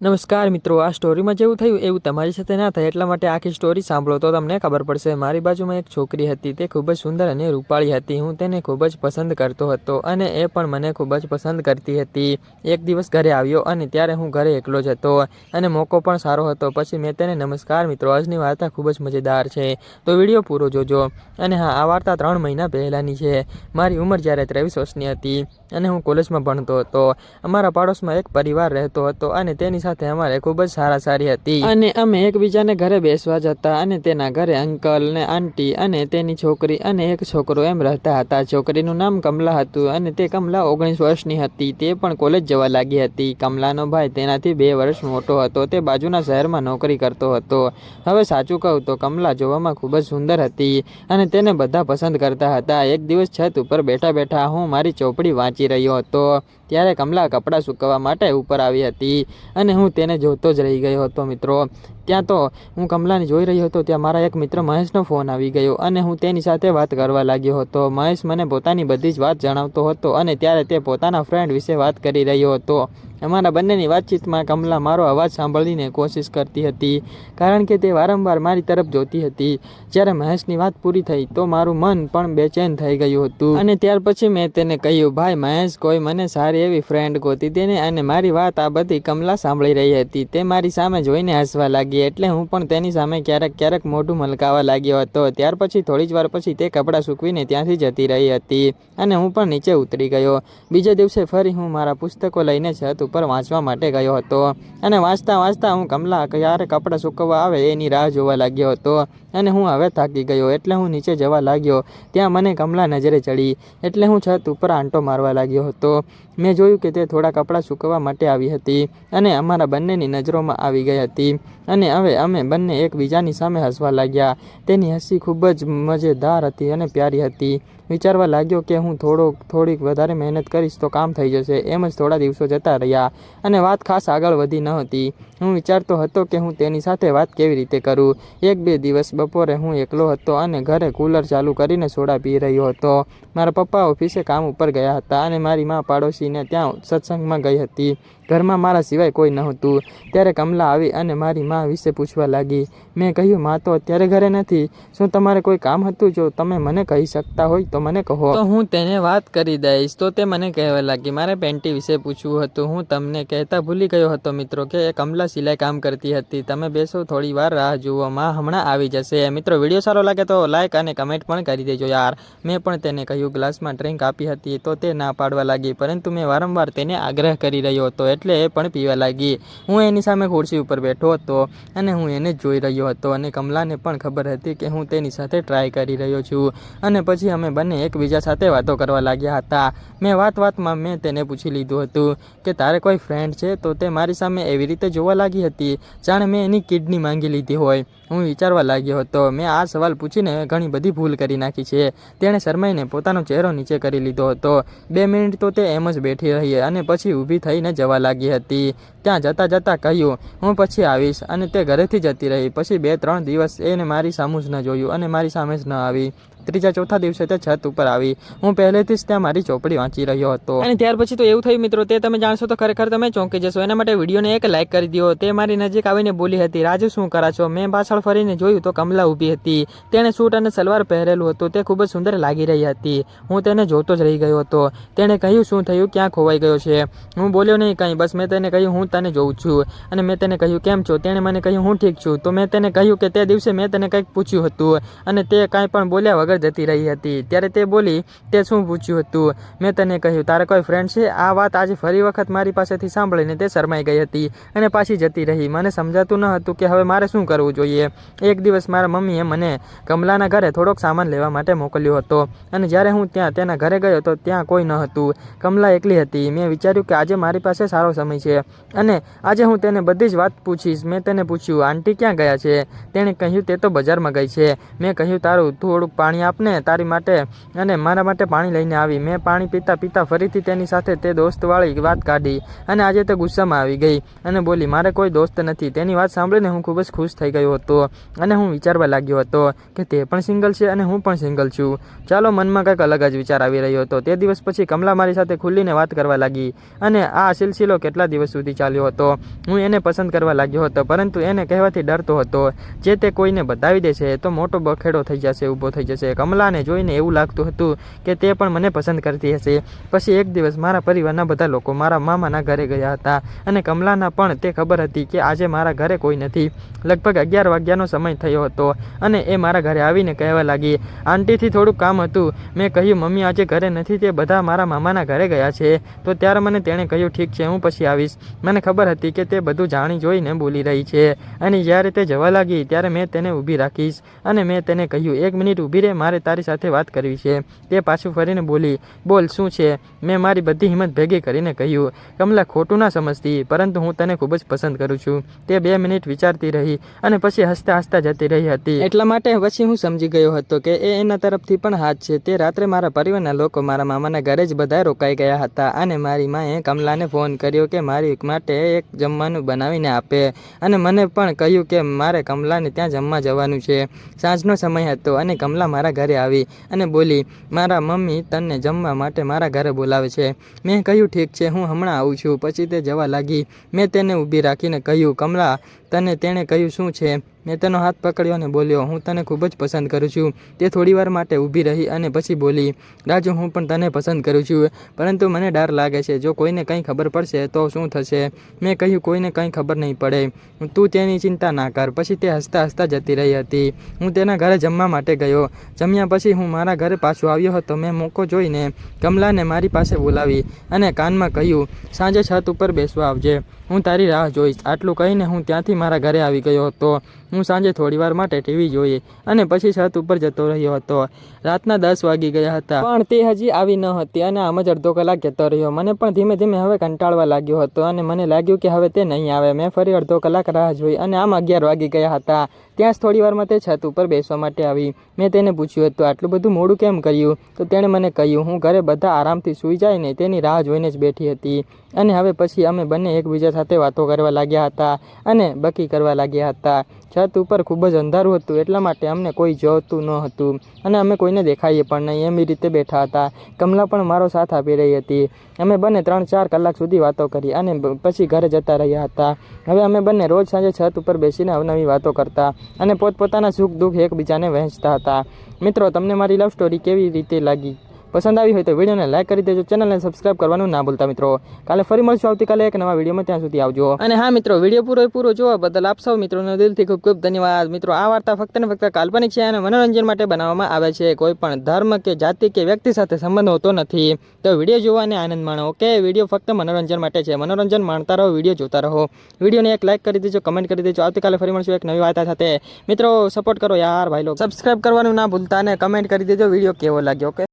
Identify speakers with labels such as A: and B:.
A: નમસ્કાર મિત્રો, આ સ્ટોરીમાં જેવું થયું એવું તમારી સાથે ના થાય એટલા માટે આખી સ્ટોરી સાંભળો તો તમને ખબર પડશે. મારી બાજુમાં એક છોકરી હતી, તે ખૂબ જ સુંદર અને રૂપાળી હતી. હું તેને ખૂબ જ પસંદ કરતો હતો અને એ પણ મને ખૂબ જ પસંદ કરતી હતી. એક દિવસ ઘરે આવ્યો અને ત્યારે હું ઘરે એકલો જ હતો અને મોકો પણ સારો હતો. પછી મેં તેને નમસ્કાર મિત્રો, આજની વાર્તા ખૂબ જ મજેદાર છે. તો વીડિયો પૂરો જોજો. અને હા, આ વાર્તા ત્રણ મહિના પહેલાંની છે. મારી ઉંમર જ્યારે ત્રેવીસ વર્ષની હતી અને હું કોલેજમાં ભણતો હતો. અમારા પાડોશમાં એક પરિવાર રહેતો હતો અને તેની સાથે અમારે ખૂબ જ સારા સારી હતી. અને અમે એકબીજાને ઘરે બેસવા જતા અને તેના ઘરે અંકલ ને આંટી અને તેની છોકરી અને એક છોકરો એમ રહેતા હતા. છોકરીનું નામ કમલા હતું અને તે કમલા ઓગણીસ વર્ષની હતી. તે પણ કોલેજ જવા લાગી હતી. કમલાનો ભાઈ તેનાથી બે વર્ષ મોટો હતો. તે બાજુના શહેરમાં નોકરી કરતો હતો. હવે સાચું કહું તો કમલા જોવામાં ખૂબ જ સુંદર હતી અને તેને બધા પસંદ કરતા હતા. એક દિવસ છત ઉપર બેઠા બેઠા હું મારી ચોપડી વાંચી રહ્યો હતો. ત્યારે કમલા કપડાં સૂકવવા માટે ઉપર આવી હતી અને હું તેને જોતો જ રહી ગયો હતો, મિત્રો. ત્યાં તો હું કમલાને જોઈ રહ્યો હતો, ત્યાં મારા એક મિત્ર મહેશનો ફોન આવી ગયો અને હું તેની સાથે વાત કરવા લાગ્યો હતો. મહેશ મને પોતાની બધી જ વાત જણાવતો હતો અને ત્યારે તે પોતાના ફ્રેન્ડ વિશે વાત કરી રહ્યો હતો. અમારા બંનેની વાતચીતમાં કમલા મારો અવાજ સાંભળીને કોશિશ કરતી હતી, કારણ કે તે વારંવાર મારી તરફ જોતી હતી. જ્યારે મહેશની વાત પૂરી થઈ તો મારું મન પણ બેચેન થઈ ગયું હતું. અને ત્યાર પછી મેં તેને કહ્યું, ભાઈ, મહેશ, કોઈ મને સારી એવી ફ્રેન્ડ ગોતી તેને અને મારી વાત આ બધી કમલા સાંભળી રહી હતી. તે મારી સામે જોઈને હસવા લાગી એટલે હું પણ તેની સામે ક્યારેક ક્યારેક મોઢું મલકાવા લાગ્યો હતો. ત્યાર પછી થોડી જ વાર પછી તે કપડાં સૂકવીને ત્યાંથી જતી રહી હતી અને હું પણ નીચે ઉતરી ગયો. બીજા દિવસે ફરી હું મારા પુસ્તકો લઈને છત ઉપર વાંચવા માટે ગયો હતો અને વાંચતા વાંચતા હું કમલા ક્યારે કપડાં સૂકવવા આવે એની રાહ જોવા લાગ્યો હતો અને હું હવે થાકી ગયો એટલે હું નીચે જવા લાગ્યો. ત્યાં મને કમલા નજરે ચડી એટલે હું છત ઉપર આંટો મારવા લાગ્યો હતો. મેં જોયું કે તે થોડા કપડાં સૂકવવા માટે આવી હતી અને અમારા બંનેની નજરોમાં આવી ગઈ હતી. અને હવે અમે બંને એકબીજાની સામે હસવા લાગ્યા. તેની હસી ખૂબ જ મજેદાર હતી અને પ્યારી હતી. વિચારવા લાગ્યો કે હું થોડો, થોડીક વધારે મહેનત કરીશ તો કામ થઈ જશે. એમ જ થોડા દિવસો જતા રહ્યા અને વાત ખાસ આગળ વધી ન હતી. હું વિચારતો હતો કે હું તેની સાથે વાત કેવી રીતે કરું. એક બે દિવસ બપોરે હું એકલો હતો અને ઘરે કૂલર ચાલુ કરીને સોડા પી રહ્યો હતો. મારા પપ્પા ઓફિસે કામ ઉપર ગયા હતા અને મારી મા પાડોશીને ત્યાં સત્સંગમાં ગઈ હતી. ઘરમાં મારા સિવાય કોઈ નહોતું. ત્યારે કમલા આવી અને મારી મા વિશે પૂછવા લાગી. મેં કહ્યું, મા તો અત્યારે ઘરે નથી. શું તમારે કોઈ કામ હતું? જો તમે મને કહી શકતા હોય તો મને કહો. તો હું તેને વાત કરી દઈશ. તો તે મને કહેવા લાગી, મારે પેન્ટી વિશે પૂછવું હતું. હું તમને કહેતા ભૂલી ગયો હતો, મિત્રો, કે એ કમલા સિલાઈ કામ કરતી હતી. તમે બેસો, થોડી વાર રાહ જુઓ. મા હમણાં આવી જશે. મિત્રો, વીડિયો સારો લાગે તો લાઇક અને કમેન્ટ પણ કરી દેજો યાર. મેં પણ તેને કહ્યું, ગ્લાસમાં ડ્રિંક આપી હતી તો તે ના પાડવા લાગી, પરંતુ મેં વારંવાર તેને આગ્રહ કરી રહ્યો હતો. એટલે એ પણ પીવા લાગી. હું એની સામે ખુરશી ઉપર બેઠો હતો અને હું એને જોઈ રહ્યો હતો અને કમલાને પણ ખબર હતી કે હું તેની સાથે ટ્રાય કરી રહ્યો છું. અને પછી અમે બંને એકબીજા સાથે વાતો કરવા લાગ્યા હતા. મેં વાત વાતમાં મેં તેને પૂછી લીધું હતું કે, તારે કોઈ ફ્રેન્ડ છે? તો તે મારી સામે એવી રીતે જોવા લાગી હતી. જાણે મેં એની કિડની માંગી લીધી હોય. હું વિચારવા લાગ્યો હતો. મેં આ સવાલ પૂછીને ઘણી બધી ભૂલ કરી નાખી છે. તેણે શરમાઈને પોતાનો ચહેરો નીચે કરી લીધો હતો. બે મિનિટ તો તે એમ જ બેઠી રહી અને પછી ઊભી થઈને જવા લાગી. હતી. ત્યાં જતાં જતાં કહ્યું, હું પછી આવીશ. અને તે ઘરેથી જતી રહી. પછી બે ત્રણ દિવસ એને મારી સામું જ ન જોયું અને મારી સામે જ ન આવી. ત્રીજા ચોથા દિવસે તે છત ઉપર આવી. હું પહેલેથી જ ત્યાં મારી ચોપડી વાંચી રહ્યો હતો. અને ત્યાર પછી તો એવું થયું મિત્રો, તે તમે જાણશો તો ખરેખર તમે ચોંકી જશો. એના માટે વિડીયોને એક લાઇક કરી દો તે મારી નજીક આવીને બોલી હતી, રાજુ, શું કરા છો? મેં પાછળ ફરીને જોયું તો કમલા ઊભી હતી. તેણે સૂટ અને સલવાર પહેરેલું હતું. તે ખૂબ જ સુંદર લાગી રહી હતી. હું તેને જોતો જ રહી ગયો હતો. તેણે કહ્યું, શું થયું? ક્યાં ખોવાઈ ગયો છે? હું બોલ્યો, નહીં, કંઈ. બસ મેં તેને કહ્યું, હું તને જોઉં છું અને મેં તેને કહ્યું, કેમ છો? તેણે મને કહ્યું, હું ઠીક છું. તો મેં તેને કહ્યું કે તે દિવસે મેં તેને કંઈક પૂછ્યું હતું અને તે કાંઈ પણ બોલ્યા વગર જતી રહી હતી. ત્યારે તે બોલી, તે શું પૂછ્યું હતું? મેં તને કહ્યું, તારે કોઈ ફ્રેન્ડ છે? આ વાત આજે ફરી વખત મારી પાસેથી સાંભળીને તે શરમાઈ ગઈ હતી અને પાછી જતી રહી. મને સમજાતું ન હતું કે હવે મારે શું કરવું જોઈએ. એક દિવસ મારા મમ્મીએ મને કમલાના ઘરે થોડોક સામાન લેવા માટે મોકલ્યો હતો અને જ્યારે હું ત્યાં તેના ઘરે ગયો તો ત્યાં કોઈ ન હતું. કમલા એકલી હતી. મેં વિચાર્યું કે આજે મારી પાસે સારો સમય છે. અને આજે હું તેને બધી જ વાત પૂછીશ. મેં તેને પૂછ્યું, આંટી ક્યાં ગયા છે? તેણે કહ્યું, તે તો બજારમાં ગઈ છે. મેં કહ્યું, તારું થોડુંક પાણી આપને, તારી માટે, અને મારા માટે પાણી લઈને આવી. મેં પાણી પીતા પીતા ફરીથી તેની સાથે તે દોસ્તવાળી વાત કાઢી, અને આજે તે ગુસ્સામાં આવી ગઈ, અને બોલી, મારે કોઈ દોસ્ત નથી. તેની વાત સાંભળીને હું ખૂબ જ ખુશ થઈ ગયો હતો, અને હું વિચારવા લાગ્યો હતો કે તે પણ સિંગલ છે અને હું પણ સિંગલ છું. ચાલો, મનમાં કંઈક અલગ જ વિચાર આવી રહ્યો હતો. તે દિવસ પછી કમલા મારી સાથે ખુલ્લીને વાત કરવા લાગી, અને આ સિલસિલો કેટલા દિવસ સુધી ચાલ્યો ચાલ્યો હતો. હું એને પસંદ કરવા લાગ્યો હતો, પરંતુ એને કહેવાથી ડરતો હતો. જે તે કોઈને બતાવી દેશે તો મોટો બખેડો થઈ જશે, ઊભો થઈ જશે. કમલાને જોઈને એવું લાગતું હતું કે તે પણ મને પસંદ કરતી હશે. પછી એક દિવસ મારા પરિવારના બધા લોકો મારા મામાના ઘરે ગયા હતા અને કમલાના પણ તે ખબર હતી કે આજે મારા ઘરે કોઈ નથી. લગભગ અગિયાર વાગ્યાનો સમય થયો હતો અને એ મારા ઘરે આવીને કહેવા લાગી, આંટીથી થોડુંક કામ હતું. મેં કહ્યું, મમ્મી આજે ઘરે નથી, તે બધા મારા મામાના ઘરે ગયા છે. તો ત્યારે મને તેણે કહ્યું, ઠીક છે, હું પછી આવીશ. મને ખબર હતી કે તે બધું જાણી જોઈને બોલી રહી છે. અને જ્યારે તે જવા લાગી, ત્યારે મેં તેને ઊભી રાખીશ અને મેં તેને કહ્યું, એક મિનિટ ઊભી રહે મારે તારી સાથે વાત કરવી છે. તે પાછું ફરીને બોલી, બોલ, શું છે? મેં મારી બધી હિંમત ભેગી કરીને કહ્યું, કમલા ખોટું ના સમજતી, પરંતુ હું તને ખૂબ જ પસંદ કરું છું. તે બે મિનિટ વિચારતી રહી અને પછી હસતા હસતા જતી રહી હતી. એટલા માટે પછી હું સમજી ગયો હતો કે એ એના તરફથી પણ હાથ છે. તે રાત્રે મારા પરિવારના લોકો મારા મામાના ઘરે જ બધા રોકાઈ ગયા હતા અને મારી માએ કમલાને ફોન કર્યો કે મારી માટે એક જમવાનું બનાવીને આપે. અને મને પણ કહ્યું કે મારે કમલાને ત્યાં જમવા જવાનું છે. સાંજનો સમય હતો અને કમલા મારા ઘરે આવી અને બોલી, મારા મમ્મી તને જમવા માટે મારા ઘરે બોલાવે છે. મેં કહ્યું, ઠીક છે, હું હમણાં આવું છું. પછી તે જવા લાગી. મેં તેને ઊભી રાખીને કહ્યું, કમલા, તને તેણે કહ્યું શું છે? મેં તેનો હાથ પકડ્યો અને બોલ્યો, હું તને ખૂબ જ પસંદ કરું છું. તે થોડીવાર માટે ઊભી રહી અને પછી બોલી, રાજુ, હું પણ તને પસંદ કરું છું, પરંતુ મને ડર લાગે છે. જો કોઈને કંઈ ખબર પડશે, તો શું થશે? મેં કહ્યું, કોઈને કંઈ ખબર નહીં પડે. તું તેની ચિંતા ના કર. પછી તે હસતા હસતા જતી રહી હતી. હું તેના ઘરે જમવા માટે ગયો. જમ્યા પછી હું મારા ઘરે પાછો આવ્યો હતો. મેં મોકો જોઈને કમલાને મારી પાસે બોલાવી અને કાનમાં કહ્યું, સાંજે છત ઉપર બેસવા આવજે. હું તારી રાહ જોઈશ. આટલું કહીને હું ત્યાંથી મારા ઘરે આવી ગયો હતો. હું સાંજે થોડીવાર માટે ટીવી જોઈ અને પછી છત ઉપર જતો રહ્યો હતો. રાતના દસ વાગી ગયા હતા. પણ તે હજી આવી ન હતી અને આમ જ અડધો કલાક જતો રહ્યો. મને પણ ધીમે ધીમે હવે કંટાળવા લાગ્યો હતો અને મને લાગ્યું કે હવે તે નહીં આવે. મેં ફરી અડધો કલાક રાહ જોઈ અને આમ અગિયાર વાગી ગયા હતા. ત્યાં જ થોડી વારમાં તે છત ઉપર બેસવા માટે આવી. મેં તેને પૂછ્યું હતું આટલું બધું મોડું કેમ કર્યું? તો તેણે મને કહ્યું, હું ઘરે બધા આરામથી સૂઈ જાય ને તેની રાહ જોઈને જ બેઠી હતી. અને હવે પછી અમે બંને એકબીજા સાથે વાતો કરવા લાગ્યા હતા અને બકી કરવા લાગ્યા હતા. છત ઉપર ખૂબ જ અંધારું હતું, એટલા માટે અમને કોઈ જોતું ન હતું. અને અમે કોઈને દેખાઈએ પણ નહીં, એમ રીતે બેઠા હતા. કમલા પણ મારો સાથ આપી રહી હતી. અમે બંને ત્રણ ચાર કલાક સુધી વાતો કરી અને પછી ઘરે જતા રહ્યા હતા. હવે અમે બંને રોજ સાંજે છત ઉપર બેસીને અવનવી વાતો કરતા. અને પોતપોતાના સુખ દુઃખ એકબીજાને વહેંચતા હતા. મિત્રો, તમને મારી લવ સ્ટોરી કેવી રીતે લાગી? પસંદ આવી હોય તો વિડીયોને લાઈક કરી દેજો ચેનલને સબસ્ક્રાઇબ કરવાનું ના ભૂલતા મિત્રો. કાલે ફરી મળશું આવતીકાલે એક નવા વિડીયોમાં, ત્યાં સુધી આવજો. અને હા મિત્રો, વીડિયો પૂરો પૂરો જોવા બદલ આપ સૌ મિત્રોનો દિલથી ખૂબ ખૂબ ધન્યવાદ. મિત્રો, આ વાર્તા ફક્ત ને ફક્ત કાલ્પનિક છે અને મનોરંજન માટે બનાવવામાં આવે છે. કોઈ પણ ધર્મ કે જાતિ કે વ્યક્તિ સાથે સંબંધ હોતો નથી. તો વીડિયો જોવા અને આનંદ માણો ઓકે વીડિયો ફક્ત મનોરંજન માટે છે. મનોરંજન માણતા રહો, વીડિયો જોતા રહો. વિડીયોને એક લાઈક કરી દેજો કમેન્ટ કરી દેજો. આવતીકાલે ફરી મળશું એક નવી વાર્તા સાથે. મિત્રો સપોર્ટ કરો યાર ભાઈ લોકો સબસ્ક્રાઇબ કરવાનું ના ભૂલતા અને કમેન્ટ કરી દેજો, વીડિયો કેવો લાગ્યો ઓકે